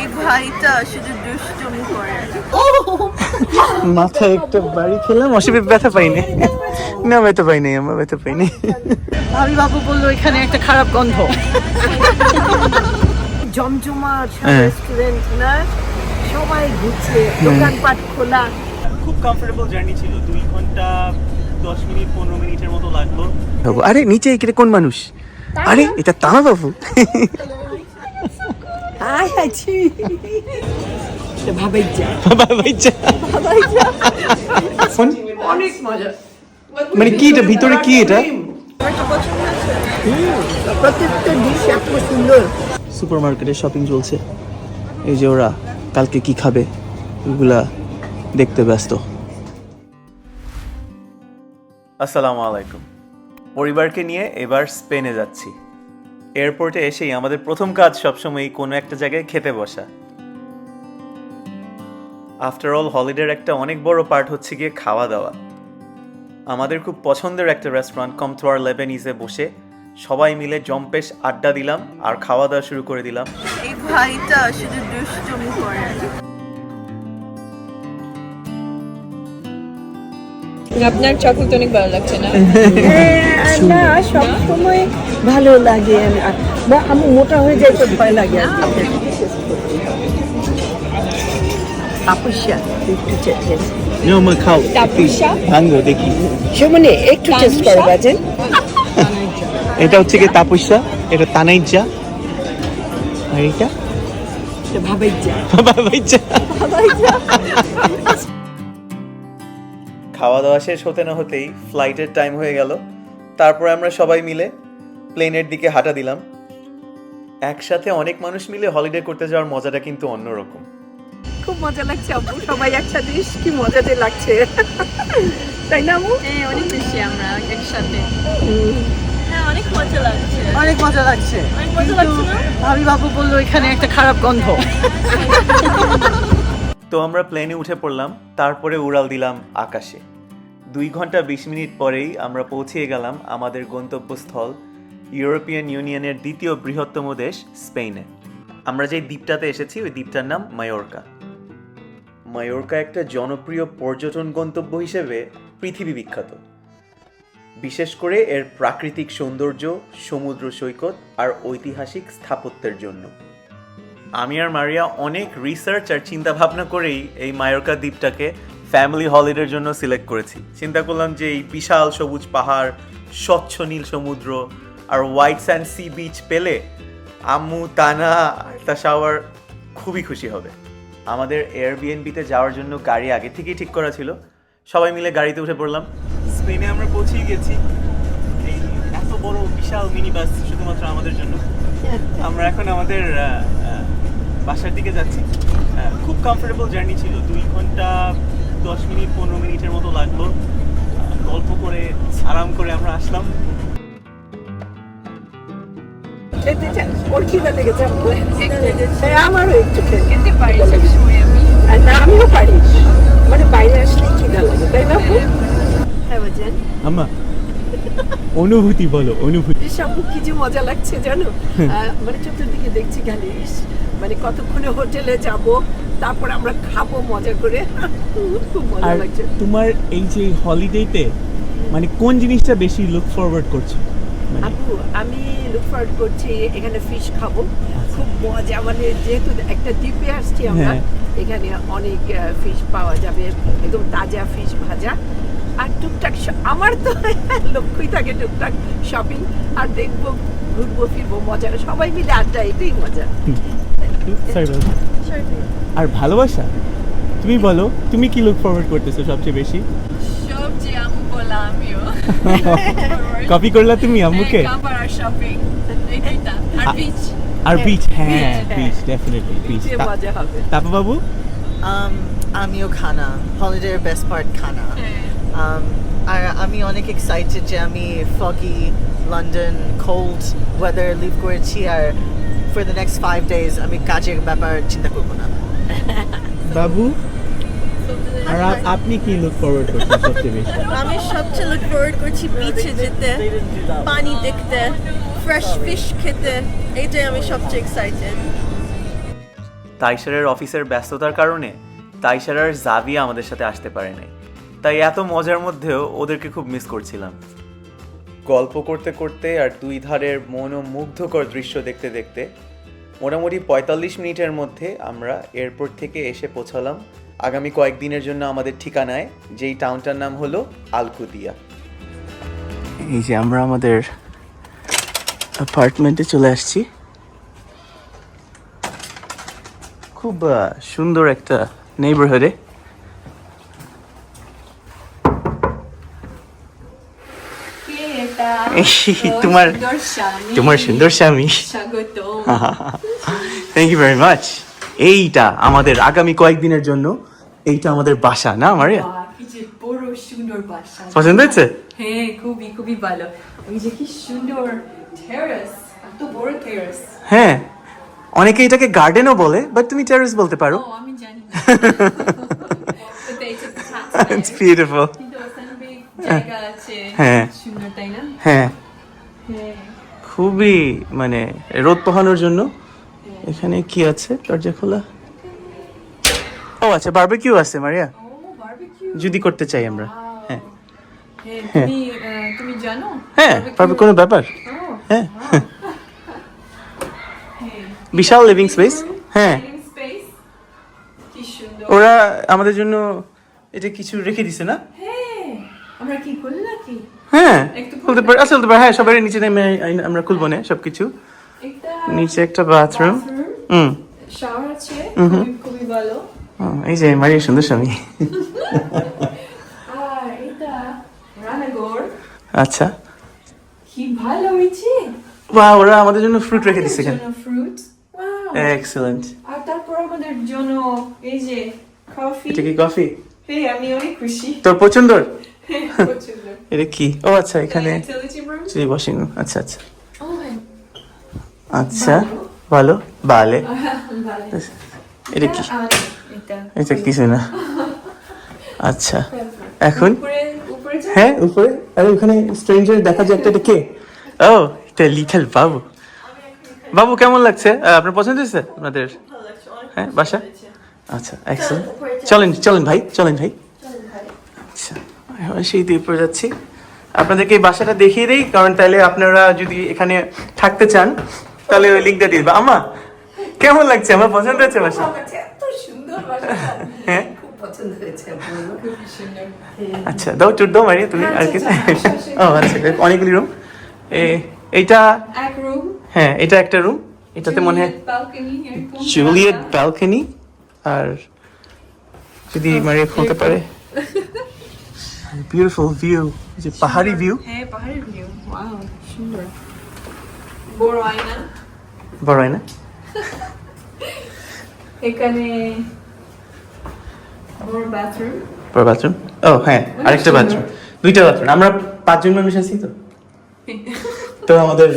এই ভাইটা শুধু দুষ্টুমি করে। মাথায় একটা বাড়ি খেলাম অসুবিধা ব্যথা পাইনি। না ব্যথা পাইনি আমার ব্যথা পাইনি। ভাবি বাবু বলল এখানে একটা খারাপ গন্ধ। জমজমা হ্যাঁ। রেস্টুরেন্ট না সবাই ঘুরছে দোকানপাট খোলা। খুব কমফোর্টেবল জার্নি ছিল দুই ঘণ্টা দশ মিনিট পনেরো মিনিটের মতো লাগল। আরে নিচে এখানে কোন মানুষ? আরে এটা তামা বাবু আয় আছি যা। অনেক মজা। মানে কি এটা? ভিতরে কি এটা? প্রত্যেকটা ডিশ এত সুন্দর। সুপার মার্কেটে শপিং চলছে। এই যে ওরা কালকে কি খাবে এগুলা দেখতে ব্যস্ত। আসসালামু আলাইকুম। পরিবারকে নিয়ে এবার স্পেনে যাচ্ছি। এয়ারপোর্টে এসেই আমাদের প্রথম কাজ সবসময় কোনো একটা জায়গায় খেতে বসা। আফটার অল হলিডের একটা অনেক বড় পার্ট হচ্ছে গিয়ে খাওয়া দাওয়া। আমাদের খুব পছন্দের একটা রেস্টুরেন্ট কমথোয়ার লেবেনিজে বসে সবাই মিলে জম্পেশ আড্ডা দিলাম আর খাওয়া দাওয়া শুরু করে দিলাম। এই ভাইটা শুধু দুষ্টুমি করে। আপনার চকলেট অনেক ভালো লাগছে না? না সব সময় ভালো লাগে। আর- বা আমি মোটা হয়ে যাই তো ভয় লাগে। তাপস্যা একটু খাও তাপসা? ভাঙ্গো দেখি। সেমনে একটু টেস্ট করে? বাজেন। এটা হচ্ছে কি তাপস্যা এটা তানাইজা আর এটা ভাবেই যা বাবা ভাইচা খাওয়া দাওয়া শেষ হতে না হতেই ফ্লাইটের টাইম হয়ে গেল। তারপর আমরা সবাই মিলে প্লেনের দিকে হাঁটা দিলাম। একসাথে অনেক মানুষ মিলে হলিডে করতে যাওয়ার মজাটা কিন্তু অন্যরকম। খুব মজা লাগছে আপু সবাই একসাথে ইস, কি মজা যে লাগছে। তাই না আপু হ্যাঁ অনেক বেশি আমরা একসাথে। হ্যাঁ অনেক মজা লাগছে। অনেক মজা লাগছে। অনেক মজা লাগছে ভাবি বাবু বলল এখানে একটা খারাপ গন্ধ। তো আমরা প্লেনে উঠে পড়লাম তারপরে উড়াল দিলাম আকাশে। দুই ঘণ্টা বিশ মিনিট পরেই আমরা পৌঁছে গেলাম আমাদের গন্তব্যস্থল ইউরোপিয়ান ইউনিয়নের দ্বিতীয় বৃহত্তম দেশ স্পেনে আমরা যে দ্বীপটাতে এসেছি, ওই দ্বীপটার নাম মায়োরকা। মায়োরকা একটা জনপ্রিয় পর্যটন গন্তব্য হিসেবে পৃথিবী বিখ্যাত। বিশেষ করে এর প্রাকৃতিক সৌন্দর্য, সমুদ্র সৈকত আর ঐতিহাসিক স্থাপত্যের জন্য। আমি আর মারিয়া অনেক রিসার্চ আর চিন্তাভাবনা করেই এই মায়োরকা দ্বীপটাকে ফ্যামিলি হলিডের জন্য সিলেক্ট করেছি। চিন্তা করলাম যে এই বিশাল সবুজ পাহাড়, স্বচ্ছ নীল সমুদ্র আর হোয়াইট স্যান্ড সি বিচ পেলে আম্মু, তানা আর তাশাওয়ার খুবই খুশি হবে। আমাদের এয়ারবিএনবিতে যাওয়ার জন্য গাড়ি আগে থেকেই ঠিক করা ছিল। সবাই মিলে গাড়িতে উঠে পড়লাম। স্পেনে আমরা পৌঁছেই গেছি। এই এত বড় বিশাল মিনি বাস শুধুমাত্র আমাদের জন্য। আমরা এখন আমাদের বাসার দিকে যাচ্ছি। খুব কমফোর্টেবল জার্নি ছিল। দুই ঘণ্টা দশ মিনিট পনেরো মিনিটের মতো লাগল। গল্প করে আরাম করে আমরা আসলাম। খেতে চান ওর খিদা লেগেছে হ্যাঁ, আমারও একটু খেতে খেতে পারি আর না আমিও পারি। মানে বাইরে আসলে খিদা লাগে তাই না আপু? হ্যাঁ বাজেন। আম্মা অনুভূতি বলো অনুভূতি। সব কি যে মজা লাগছে জানো? আহ, মানে চতুর্দিকে দেখছি খালি মানে কতক্ষণে হোটেলে যাব তারপর আমরা খাব মজা করে। খুব মজা লাগছে। তোমার এই যে হলিডেতে মানে কোন জিনিসটা বেশি লুক ফরওয়ার্ড করছ? মানে আপু আমি লুক ফরওয়ার্ড করছি এখানে ফিশ খাব। খুব মজা মানে যেহেতু একটা দ্বীপে আসছি আমরা হ্যাঁ। এখানে অনেক ফিশ পাওয়া যাবে একদম তাজা ফিশ ভাজা। আর টুকটাক আমার তো লক্ষ্যই থাকে টুকটাক শপিং আর দেখব ঘুরবো ফিরবো মজা সবাই মিলে আড্ডা এটাই মজা। আর ভালোবাসা? তুমি বলো তুমি কি লুক ফরওয়ার্ড করতেছো সবচেয়ে বেশি? সব আম্মু বলা আমিও। কপি করলা তুমি আম্মুকে? আর শপিং আর বিচ আর বিচ হ্যাঁ হ্যাঁ। বিচ ডেফিনেটলি বিচ তাপা বাবু? Um, আমিও খানা। হলিডের বেস্ট পার্ট খানা। um, আর আমি অনেক এক্সাইটেড যে আমি foggy London cold weather leave করেছি আর for the next five days আমি কাজের ব্যাপার চিন্তা করব না। বাবু আর আপ- আপনি কি লুক ফরওয়ার্ড করছেন সবচেয়ে বেশি? আমি সবচেয়ে লুক ফরওয়ার্ড করছি বিচে যেতে পানি দেখতে ফ্রেশ ফিশ খেতে এইটাই আমি সবচেয়ে এক্সাইটেড তাইসারের অফিসের ব্যস্ততার কারণে তাইসারার জাভিয়া আমাদের সাথে আসতে পারে নাই। তাই এত মজার মধ্যেও ওদেরকে খুব মিস করছিলাম। গল্প করতে করতে আর দুই ধারের মনোমুগ্ধকর দৃশ্য দেখতে দেখতে মোটামুটি পঁয়তাল্লিশ মিনিটের মধ্যে আমরা এয়ারপোর্ট থেকে এসে পৌঁছালাম আগামী কয়েকদিনের জন্য আমাদের ঠিকানায়, যেই টাউনটার নাম হলো আলকুদিয়া। এই যে আমরা আমাদের অ্যাপার্টমেন্টে চলে আসছি। খুব সুন্দর একটা নেইবারহুডে তোমার তোমার সুন্দর স্বামী। থ্যাংক ইউ ভেরি মাচ এইটা আমাদের আগামী কয়েকদিনের জন্য। এইটা আমাদের বাসা না আমার পছন্দ হয়েছে? হ্যাঁ খুবই খুবই ভালো। ওই যে কি সুন্দর টেরাস এত বড় টেরাস হ্যাঁ অনেকে এটাকে গার্ডেনও বলে বাট তুমি টেরেস বলতে পারো। আমি জানি it's জায়গা আছে হ্যাঁ। হ্যাঁ। হ্যাঁ। খুবই মানে রোদ পোহানোর জন্য। এখানে কি আছে? দরজা খোলা? ও আচ্ছা বারবিকিউ আছে মারিয়া। যদি করতে চাই আমরা। হ্যাঁ। হ্যাঁ তুমি জানো? হ্যাঁ পারবে কোনো ব্যাপার? হ্যাঁ। হ্যাঁ। বিশাল লিভিং স্পেস হ্যাঁ। ওরা আমাদের জন্য এটা কিছু রেখে দিছে না? হ্যাঁ। আমরা কি করলে নাকি হ্যাঁ খুলতে পারে আচ্ছা খুলতে পারে। হ্যাঁ সবাই নিচে নেমে আমরা খুলবো না সবকিছু। নিচে একটা বাথরুম হুম। আছে খুবই ভালো। এই যে মারিয়া সুন্দর স্বামী। আচ্ছা। কি ভালো হয়েছে। ওরা আমাদের জন্য ফ্রুট রেখে দিচ্ছে এখানে। ফ্রুট এক্সেলেন্ট আর তারপর আমাদের জন্য এই যে কফি এটা কি কফি হ্যাঁ আমি অনেক খুশি। তোর পছন্দ হ্যাঁ, পছন্দ এটা কি? ও আচ্ছা এখানে ওয়াশিং রুম আচ্ছা আচ্ছা। হ্যাঁ আচ্ছা ভালো ভালো এটা কি? এটা কিছু না। আচ্ছা এখন? হ্যাঁ উপরে। আরে ওখানে স্ট্রেঞ্জার দেখা যায় একটা এটা কে? ও এটা লিটল বাবু। বাবু কেমন লাগছে? আপনার পছন্দ হয়েছে আপনাদের? হ্যাঁ বাসা? আচ্ছা এক্সেলেন্ট চলেন চলেন ভাই। চলেন ভাই। আচ্ছা। এখন সেই দিয়ে উপরে যাচ্ছি। আপনাদেরকে এই বাসাটা দেখিয়ে দিই কারণ তাহলে আপনারা যদি এখানে থাকতে চান তাহলে ওই লিঙ্কটা দিয়ে দেবো। আমা কেমন লাগছে? আমার পছন্দ হয়েছে বাসা হ্যাঁ? আচ্ছা দাও চুট দাও মারিয়া তুমি আর কি ও আচ্ছা অনেকগুলি রুম এইটা হ্যাঁ এটা একটা রুম এটাতে মনে হয় জুলিয়েট। ব্যালকনি আর যদি মারিয়া খুলতে পারে। বিউটিফুল ভিউ যে পাহাড়ি ভিউ হ্যাঁ পাহাড়ের ভিউ ওয়াও সুন্দর বড় আয়না বড় হয় না এখানে বড় বাথরুম বড় বাথরুম ও হ্যাঁ আরেকটা বাথরুম দুইটা বাথরুম আমরা পাঁচজন মানুষ আছি তো। তো আমাদের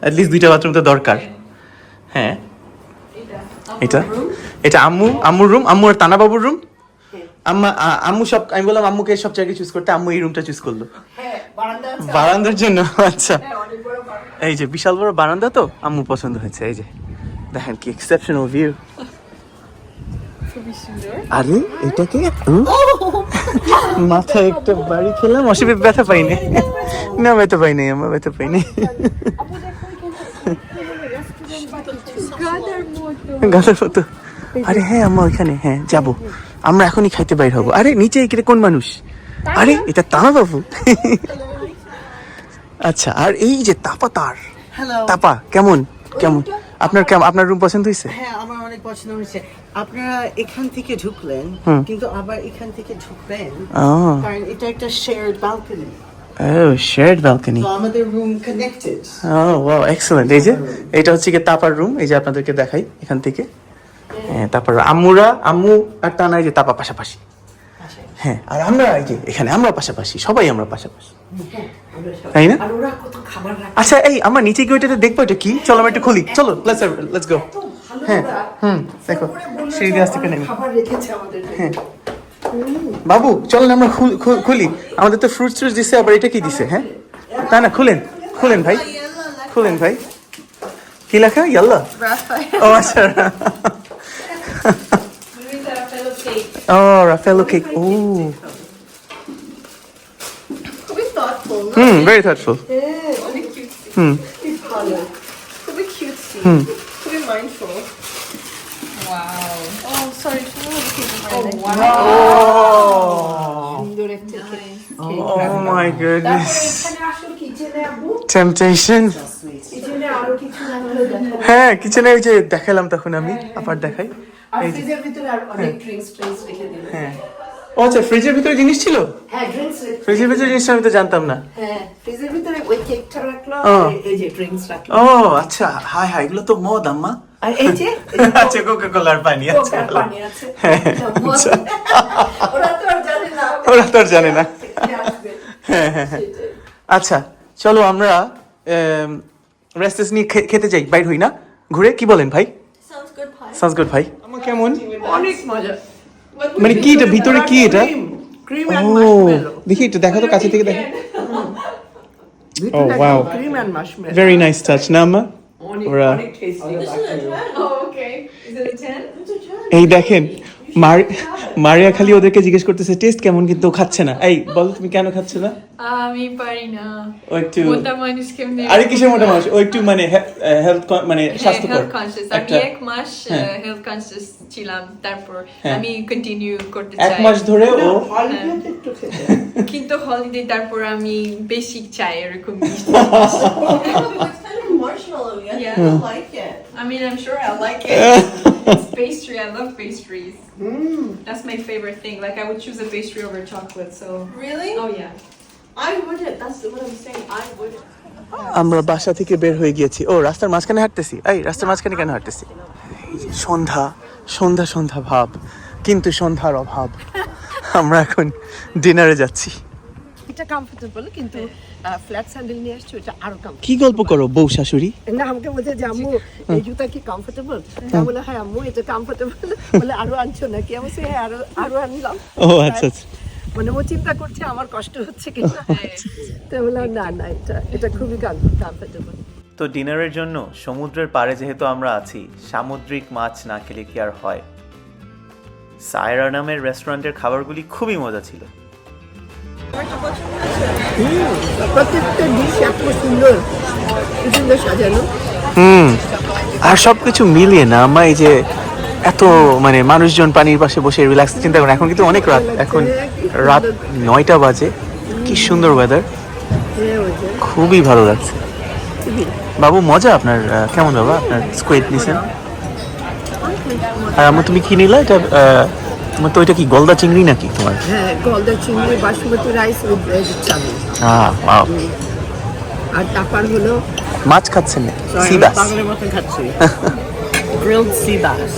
অ্যাটলিস্ট দুইটা বাথরুম তো দরকার। হ্যাঁ। এটা এটা? আম্মু আম্মুর রুম আম্মু আর তানা রুম আম্মা আম্মু সব আমি বললাম আম্মুকে সব জায়গায় চুজ করতে আম্মু এই রুমটা চুজ করল। হ্যাঁ। বারান্দার জন্য আচ্ছা। হ্যাঁ, বারান্দা। এই যে বিশাল বড় বারান্দা তো আম্মু পছন্দ হয়েছে এই যে। দেখেন কি এক্সেপশনাল ভিউ খুবই সুন্দর। আরে এটাকে মাথায় একটা বাড়ি খেলাম অসুবিধা ব্যথা পাইনি। না ব্যথা পাইনি আমার ব্যথা পাইনি। গাদার মতো। গাছের মতো। আরে হ্যাঁ আম্মা ওইখানে হ্যাঁ যাব। আমরা এখনই খাইতে বাইর হব। আরে নিচে এখানে কোন মানুষ? আরে এটা তানা বাবু। আচ্ছা আর এই যে তাপা তার। তাপা কেমন? কেমন? আপনার কেমন আপনার রুম পছন্দ হয়েছে? হ্যাঁ আমার অনেক পছন্দ হয়েছে। আপনারা এখান থেকে ঢুকলেন কিন্তু আবার এখান থেকে ঢুকবেন কারণ এটা একটা শেয়ার্ড ব্যালকনি তো আমাদের রুম কানেক্টেড এই যে এটা হচ্ছে কি তাপার রুম এই যে আপনাদেরকে দেখাই এখান থেকে। তারপর আম্মুরা আম্মু আর টানা এই যে তাপা পাশাপাশি। হ্যাঁ আর আমরা এই যে এখানে আমরা পাশাপাশি সবাই আমরা পাশাপাশি। তাই না? আচ্ছা এই আমরা নিচে গিয়ে ওইটাতে দেখব এটা কি? চলো আমরা একটু খুলি। চলো লেটস লেটস গো হ্যাঁ হুম দেখো সিঁড়ি দিয়ে আসতে। হ্যাঁ। বাবু চলো না আমরা খুল- আমাদের তো ফ্রুটস ট্রুটস দিছে আবার এটা কি দিছে হ্যাঁ? তা না খুলেন খুলেন ভাই খুলেন ভাই। কি লেখা? ইয়াল্লা? ও আচ্ছা। ও রাফেলো কেক ও খুবই thoughtful, না? হুম ভেরি থটফুল হ্যাঁ, অনেক cute. হুম খুবই ভালো। খুবই cutesy, হুম খুবই mindful. Wow. Oh, sorry. Can you have a piece of my leg? সুন্দর একটা cake. Oh my goodness. তারপরে এখানে আসো কিচেনে আবু Temptation. কিচেনে আরো কিছু রাখলে দেখাবো। হ্যাঁ কিচেনে ওই যে দেখালাম তখন আমি আবার দেখাই আর ফ্রিজের ভিতরে আর অনেক ড্রিঙ্কস ট্রিঙ্কস রেখে হ্যাঁ। ও আচ্ছা ফ্রিজের ভিতরে জিনিস ছিল? হ্যাঁ ড্রিঙ্কস ফ্রিজের ভিতরে জিনিসটা আমি তো জানতাম না। হ্যাঁ ফ্রিজের ভিতরে ওই কেকটা রাখল এই যে ড্রিঙ্কস রাখল। ও আচ্ছা হাই হাই এগুলো তো মদ আম্মা। আর এই যে আচ্ছা কোকা কোলার পানি আচ্ছা কোকার পানি আছে। হ্যাঁ, ওরা তো আর জানে না। ওরা তো আর জানে না। হ্যাঁ হ্যাঁ হ্যাঁ। আচ্ছা চলো আমরা রেস্টেস নিয়ে খে- খেতে যাই বাইর হই না। ঘুরে কি বলেন ভাই. সাউন্স গুড ভাই। কেমন? অনেক মজা। মানে কি এটা? ভিতরে কি এটা? ক্রিম ও এন্ড মাশমেলো দেখি একটু দেখো তো কাছে থেকে দেখো। ও wow cream and marshmallow very nice touch না আম্মা ওরা- অনেক টেস্টি Oh, okay. Is 10? এই দেখেন মার মারিয়া খালি ওদেরকে জিজ্ঞেস করতেছে টেস্ট কেমন কিন্তু ও খাচ্ছে না? এই বলো তুমি কেন খাচ্ছে না? আমি পারি না। ও একটু মোটা মানুষ কেমনে? আরে কিসের মোটা মানুষ? ও একটু মানে হেলথ মানে স্বাস্থ্যকর। হেলথ কনসিয়াস আমি এক মাস হ্যাঁ। হেলথ কনসিয়াস ছিলাম। তারপর হ্যাঁ। আমি কন্টিনিউ করতে চাই। এক মাস ধরে ও হলিডেতে একটু খেতে কিন্তু হলিডে তারপর আমি বেশি চাই এরকম মিষ্টি. I mean I'm sure I like it. It's pastry I love pastries. That's my favorite thing like I would choose a pastry over chocolate so Really? oh yeah I wouldn't. That's what I'm saying. I wouldn't. আমরা বাসা থেকে বের হয়ে গিয়েছি ও রাস্তার মাঝখানে হাঁটতেছি এই রাস্তার মাঝখানে কেন হাঁটতেছি সন্ধ্যা সন্ধ্যা সন্ধ্যা ভাব কিন্তু সন্ধ্যার অভাব আমরা এখন ডিনারে যাচ্ছি এটা কমফোর্টেবল কিন্তু ফ্ল্যাট স্যান্ডেল নিয়ে আসছো এটা আরও কমফোর্টেবল কি গল্প করো বউ শাশুড়ি? না আমাকে বলছে যে আম্মু এই জুতা কি কমফোর্টেবল আমি বলে হ্যাঁ আম্মু এটা কমফোর্টেবল বলে আরও আনছো নাকি? আমি বলছি হ্যাঁ আরও আরও আনলাম। ও আচ্ছা আচ্ছা। মানে ও চিন্তা করছে আমার কষ্ট হচ্ছে কিনা? তো বললাম না না এটা এটা খুবই কমফোর্টেবল তো ডিনারের জন্য সমুদ্রের পাড়ে যেহেতু আমরা আছি সামুদ্রিক মাছ না খেলে কি আর হয়? সায়রা নামের রেস্টুরেন্টের খাবারগুলি খুবই মজা ছিল। হুম আর সবকিছু মিলিয়ে না আমা এই যে এত মানে মানুষজন পানির পাশে বসে রিল্যাক্স চিন্তা করেন এখন কিন্তু অনেক রাত, এখন রাত নয়টা বাজে, কি সুন্দর ওয়েদার খুবই ভালো লাগছে। বাবু, মজা আপনার কেমন বাবা, আপনার স্কুয়েট নিছেন? আর আমার তুমি কি নিলা? এটা তোমার তো ওইটা কি গলদা চিংড়ি নাকি তোমার? হ্যাঁ গলদা চিংড়ি basmati rice with chow mein ah wow. আর তারপর হলো মাছ খাচ্ছেন না সি বাস পাগলের মতন খাচ্ছি। গ্রিলড সি বাস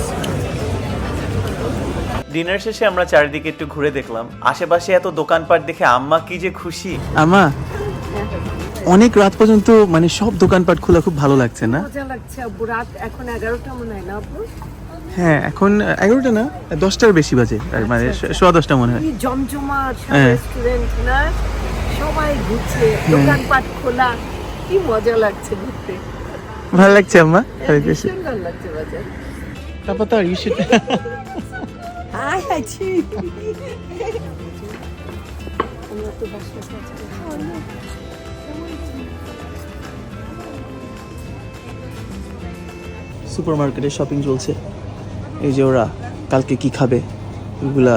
ডিনার শেষে আমরা চারিদিকে একটু ঘুরে দেখলাম। আশেপাশে এত দোকানপাট দেখে আম্মা কি যে খুশি। আম্মা অনেক রাত পর্যন্ত মানে সব দোকানপাট খোলা খুব ভালো লাগছে না? মজা লাগছে আব্বু। রাত এখন এগারোটা মনে হয় না আব্বু? হ্যাঁ এখন এগারোটা না? দশটার বেশি বাজে আর মানে সোয়া দশটা মনে হয়। জমজমাট হ্যাঁ। রেস্টুরেন্ট না সবাই ঘুরছে দোকানপাট খোলা কি মজা লাগছে ঘুরতে। ভালো লাগছে আম্মা? ভালো লাগছে। বাজার। তারপর তো ইউ শুড হাই আমরা তো মার্কেটে শপিং চলছে। এই যে ওরা কালকে কি খাবে এগুলা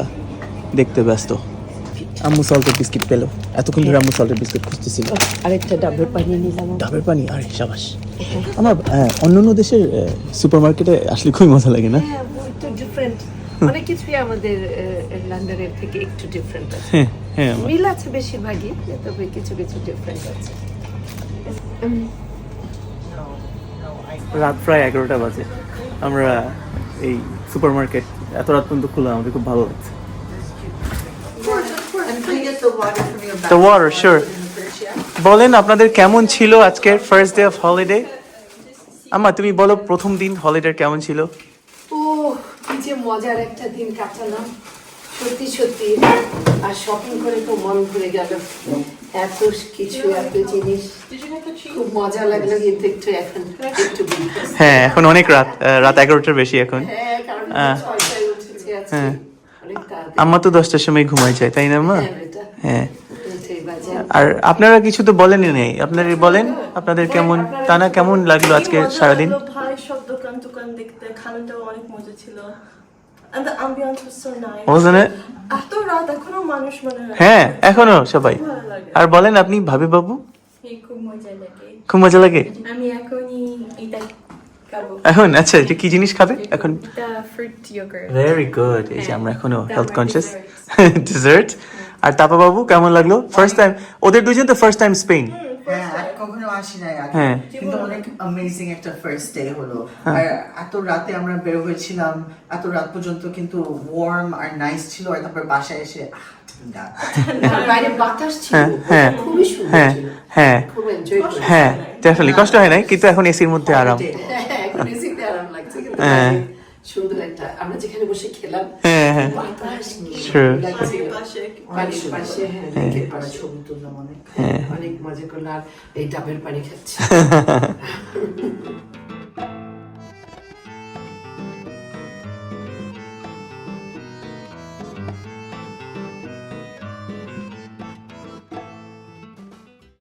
দেখতে ব্যস্ত। আম্মু সল্টের বিস্কিট পেল। এতক্ষণ ধরে আম্মু সল্টের বিস্কিট খুঁজতেছিল। আরেকটা ডাবের পানি নিলাম। ডাবের পানি? আরে সাবাস। আমার হ্যাঁ, অন্য অন্য দেশের সুপার মার্কেটে আসলে খুবই মজা লাগে না? হ্যাঁ ডিফারেন্ট অনেক কিছুই আমাদের লন্ডনের থেকে একটু ডিফারেন্ট আছে। হ্যাঁ হ্যাঁ। মিল আছে বেশিরভাগই তবে কিছু কিছু ডিফারেন্ট আছে। রাত প্রায় এগারোটা বাজে। আমরা এই সুপার মার্কেট এত রাত পর্যন্ত খোলা আমাদের খুব ভালো লাগছে। The water, sure. বলেন আপনাদের কেমন ছিল আজকের ফার্স্ট ডে অফ হলিডে আম্মা তুমি বলো প্রথম দিন হলিডে কেমন ছিল? ও কি যে মজার একটা দিন কাটালাম। সত্যি সত্যি। আর শপিং করে তো মন ঘুরে গেল। এত কিছু এত জিনিস। খুব মজা লাগল কিন্তু একটু এখন একটু হ্যাঁ এখন অনেক রাত রাত এগারোটার বেশি এখন। হ্যাঁ কারণ হ্যাঁ। হ্যাঁ আম্মা তো দশটার সময় ঘুমায় যায় তাই না মা হ্যাঁ। হ্যাঁ। আর আপনারা কিছু তো বলেনই নেই। আপনারা বলেন আপনাদের কেমন টানা কেমন লাগল আজকে সারাদিন? ভাই সব দোকান টোকান দেখতে অনেক মজা ছিল। And the ambiance was so nice. Wasn't it? এত রাত এখনও মানুষ মানে হ্যাঁ। এখনও সবাই। আর বলেন আপনি ভাবি বাবু? খুব মজা লাগে। খুব মজা লাগে? আমি এখনই এটা এখন? আচ্ছা এটা কি জিনিস খাবে? এখন ভেরি গুড এই যে আমরা এখনও হেলথ কনসিয়াস. ডেজার্ট আর তাপা বাবু কেমন লাগল? ফার্স্ট টাইম ওদের দুজন তো ফার্স্ট টাইম স্পেন হ্যাঁ আর কখনো আসি নাই আগে। হ্যাঁ। কিন্তু অনেক অ্যামেজিং একটা ফার্স্ট ডে হলো। আর এত রাতে আমরা বের হয়েছিলাম এত রাত পর্যন্ত কিন্তু ওয়ার্ম আর নাইস ছিল আর তারপর বাসায় এসে বাইরে বাতাস ছিল। হ্যাঁ, হ্যাঁ, খুবই সুন্দর হ্যাঁ ছিল। হ্যাঁ। হ্যাঁ কষ্ট হয় নাই কিন্তু এখন এসির মধ্যে আরাম। হ্যাঁ, হ্যাঁ। সুন্দর একটা আমরা যেখানে বসে খেলাম হ্যাঁ, হ্যাঁ। বাতাস True. লাগছিল। পাশে পাশে হ্যাঁ ছবি তুললাম অনেক অনেক মজা করলাম আর এই ডাবের পানি খাচ্ছি